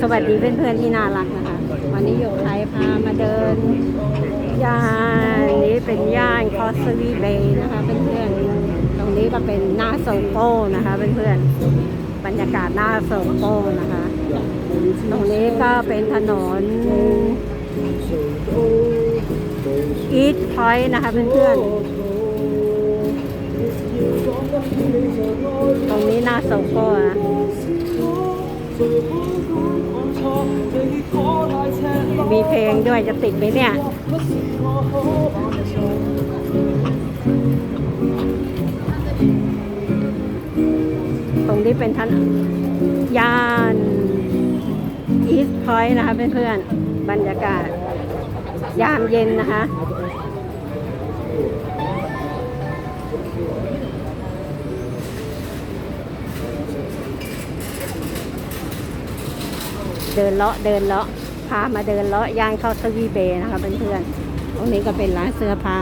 สวัสดีเพื่อนๆที่น่ารักนะคะ วันนี้โยกไทยพามาเดินย่านนี้เป็นย่านคอสวีเบย์นะคะเพื่อนๆตรงนี้ก็เป็นหน้าโซโก้นะคะเพื่อนๆบรรยากาศหน้าโซโก้นะคะ ตรงนี้ก็เป็นถนนอีทพอยต์นะคะเพื่อนๆตรงนี้หน้าโซโก้นะ มีเพลงด้วยจะติดไหมเนี่ย ตรงนี้เป็นทันย่านอีสพอยต์นะคะเพื่อนๆ บรรยากาศ ยามเย็นนะคะ เดินเลาะเดินเลาะพามาเดินเลาะย่านเข้าสวีเบย์นะคะเพื่อนๆตรงนี้ก็เป็นร้านเสื้อผ้า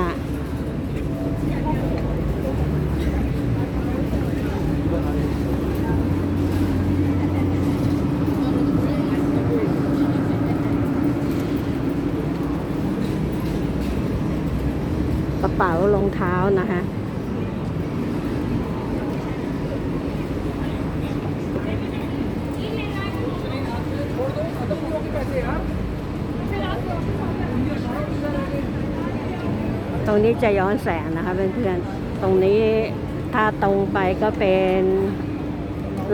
กระเป๋ารองเท้านะคะ ตรงนี้จะย้อนแสงนะคะเพื่อนๆ ตรงนี้ถ้าตรงไปก็เป็น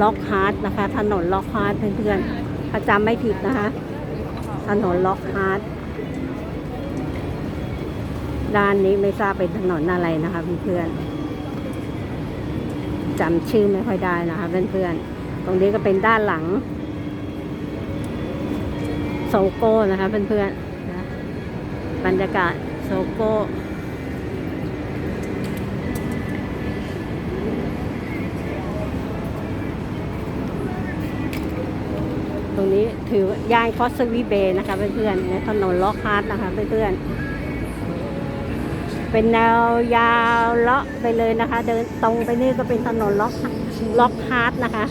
ล็อกฮาร์ดนะคะ ถนนล็อกฮาร์ดเพื่อนๆ ถ้าจำไม่ผิดนะคะ ถนนล็อกฮาร์ดด้านนี้ไม่ทราบเป็นถนนอะไรนะคะเพื่อนๆจำชื่อไม่ค่อยได้นะคะเพื่อนๆ ตรงนี้ก็เป็นด้านหลังโซโก้นะคะเพื่อนๆบรรยากาศโซโก้ ตรงนี้ ถือย่านคอสวีเบย์นะคะเพื่อนๆในถนนล็อกฮาร์ดนะคะเพื่อนๆเป็นแนวยาวเลาะไปเลยนะคะ เดินตรงไปนี่ก็เป็นถนนล็อกล็อกฮาร์ดนะคะ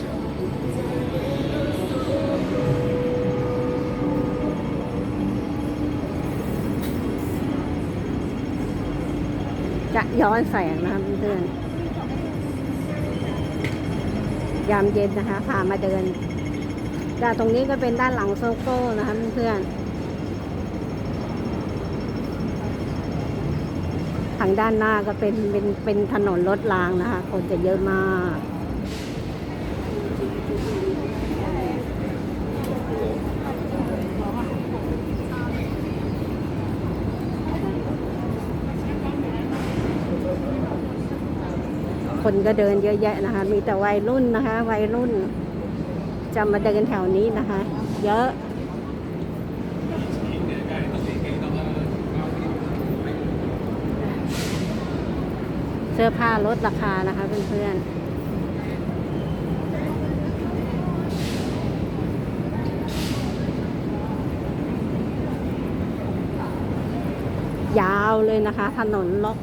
จะย้อนแสงนะคะเพื่อนๆยามเย็นนะคะพามาเดิน จากตรงนี้ก็เป็นด้านหลังโซโก้นะคะเพื่อนๆทางด้านหน้าก็เป็นเป็นเป็นถนนรถรางนะคะ คนจะเยอะมากคนก็เดินเยอะแยะนะคะ มีแต่วัยรุ่นนะคะ วัยรุ่น จะมาเดินแถวนี้นะคะ เยอะ เสื้อผ้าลดราคานะคะเพื่อนๆยาวเลยนะคะ ถนนล็อก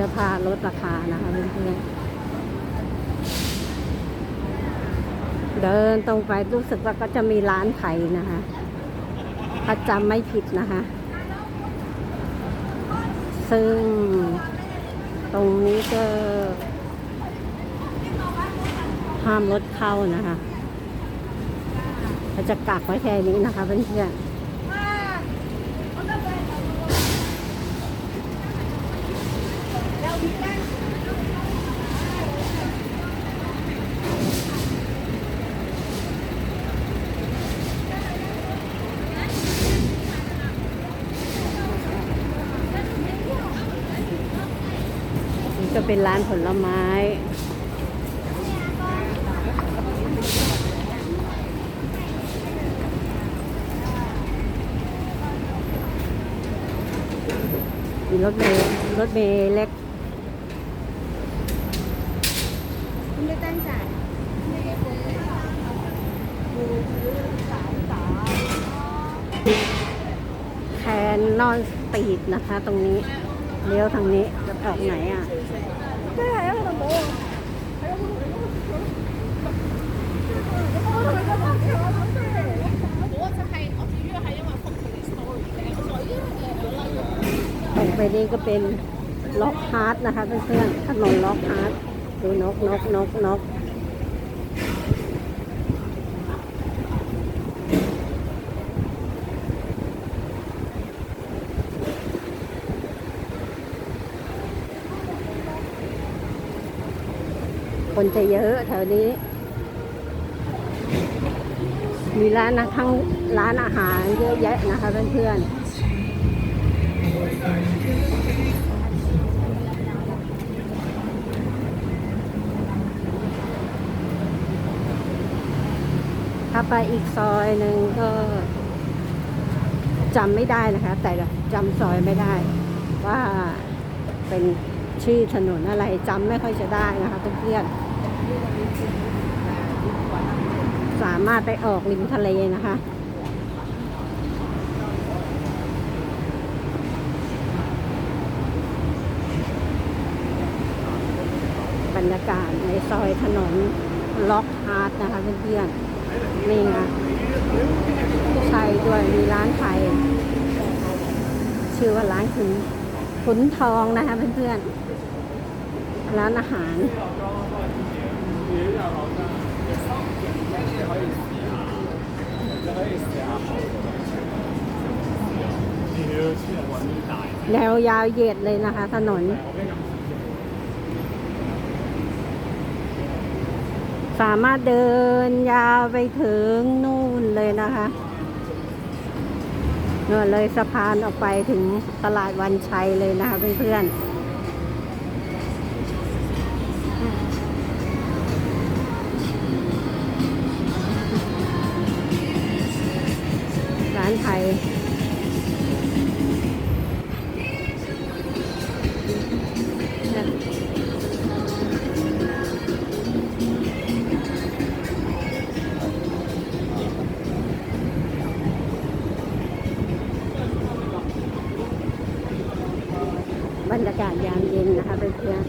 สื้อผ้าลดราคานะคะเพื่อนๆเดินตรงไปรู้สึกว่าก็จะมีร้านไทยนะคะถ้าจำไม่ผิดนะคะ ซึ่งตรงนี้ก็ห้ามรถเข้านะคะเขาจะกักไว้แค่นี้นะคะเพื่อนๆ ก็เป็นร้านผลไม้มีรถเมล์รถเมล์เล็ก คุณจะตั้งจ่าย แค นอนสตรีทนะคะ ตรงนี้เลี้ยวทางนี้จะออกไหนอะตรงไปนี่ก็เป็นล็อกฮาร์ดนะคะเพื่อนๆถนนล็อกฮาร์ดดูนกนกนกนก คนจะเยอะแถวนี้ มีร้านนะทั้งร้านอาหารเยอะแยะนะคะเพื่อนๆถ้าไปอีกซอยหนึ่งก็จำไม่ได้นะคะ แต่จำซอยไม่ได้ ว่าเป็น ชื่อถนนอะไรจำไม่ค่อยจะได้นะคะเพื่อนๆสามารถไปออกริมทะเลนะคะบรรยากาศในซอยถนนล็อกฮาร์ดนะคะเพื่อนๆนี่ไงไทยด้วยมีร้านไทยชื่อว่าร้านขุนขุนทองนะคะเพื่อนๆ ร้านอาหารแนวยาวเหยียดเลยนะคะ ถนน สามารถเดินยาวไปถึงนู่นเลยนะคะเนื่นเลยสะพานออกไปถึงตลาดวันชัยเลยนะคะเพื่อนๆ รยากาศยามเย็นนะคะเพื่อน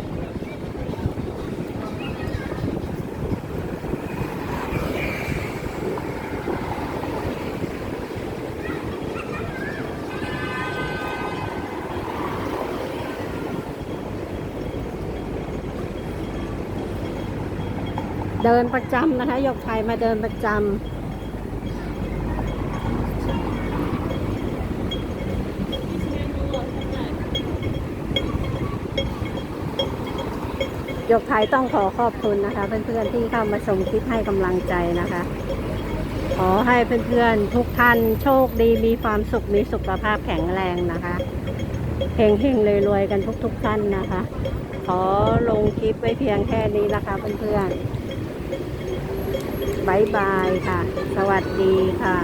เดินประจำนะคะยกไทยมาเดินประจำ ยกไทยต้องขอขอบคุณนะคะ เพื่อนๆที่เข้ามาชมคลิปให้กำลังใจนะคะ ขอให้เพื่อนๆทุกท่านโชคดีมีความสุขมีสุขภาพแข็งแรงนะคะเฮงเฮงๆรวยๆกันทุกๆท่านนะคะ ขอลงคลิปไว้เพียงแค่นี้นะคะ เพื่อนๆบายบายค่ะ สวัสดีค่ะ